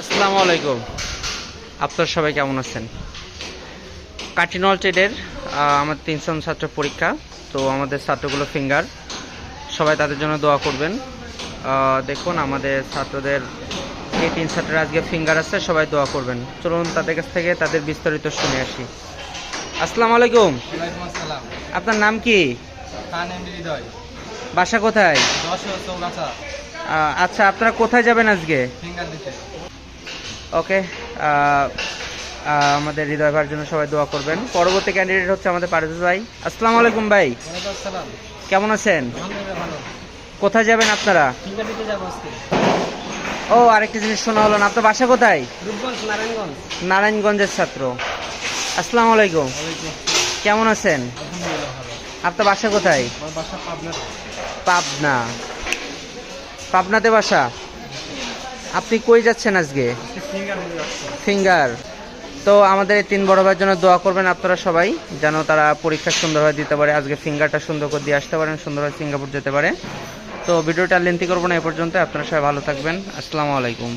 আসসালামু আলাইকুম। আপনার সবাই কেমন আছেন? কাটিনল ট্রেডের আমার তিনশো ছাত্র পরীক্ষা তো আমাদের ছাত্রগুলো ফিঙ্গার সবাই তাদের জন্য দোয়া করবেন। দেখুন আমাদের ছাত্রদের এই তিন ছাত্রের আজকে ফিঙ্গার আছে সবাই দোয়া করবেন। চলুন তাদের কাছ থেকে তাদের বিস্তারিত শুনে আসি। আসসালামু আলাইকুম। আপনার নাম কি? বাসা কোথায়? আচ্ছা আপনারা কোথায় যাবেন আজকে? ফিঙ্গার দিতে। ওকে আহ, আহ, আমাদের হৃদয় ভাইয়ের জন্য সবাই দোয়া করবেন। পরবর্তী ক্যান্ডিডেট হচ্ছে আমাদের পারভেজ ভাই। আসসালামু আলাইকুম ভাই। কেমন আছেন? কোথায় যাবেন আপনারা? ও আরেকটা জিনিস শোনা হলো না। আপনার বাসা কোথায়? নারায়ণগঞ্জের ছাত্র। আসসালামু আলাইকুম। কেমন আছেন? আপনার বাসা কোথায়? পাবনা। পাবনাতে বাসা? আপনি কই যাচ্ছেন আজকে? ফিঙ্গার তো আমাদের এই তিন বড় ভাইয়ের জন্য দোয়া করবেন আপনারা সবাই, যেন তারা পরীক্ষা সুন্দরভাবে দিতে পারে। আজকে ফিঙ্গারটা সুন্দর করে দিয়ে আসতে পারেন, সুন্দরভাবে সিঙ্গাপুর যেতে পারে। তো ভিডিওটা লেন্থি করব না, এ পর্যন্ত আপনারা সবাই ভালো থাকবেন। আসসালামু আলাইকুম।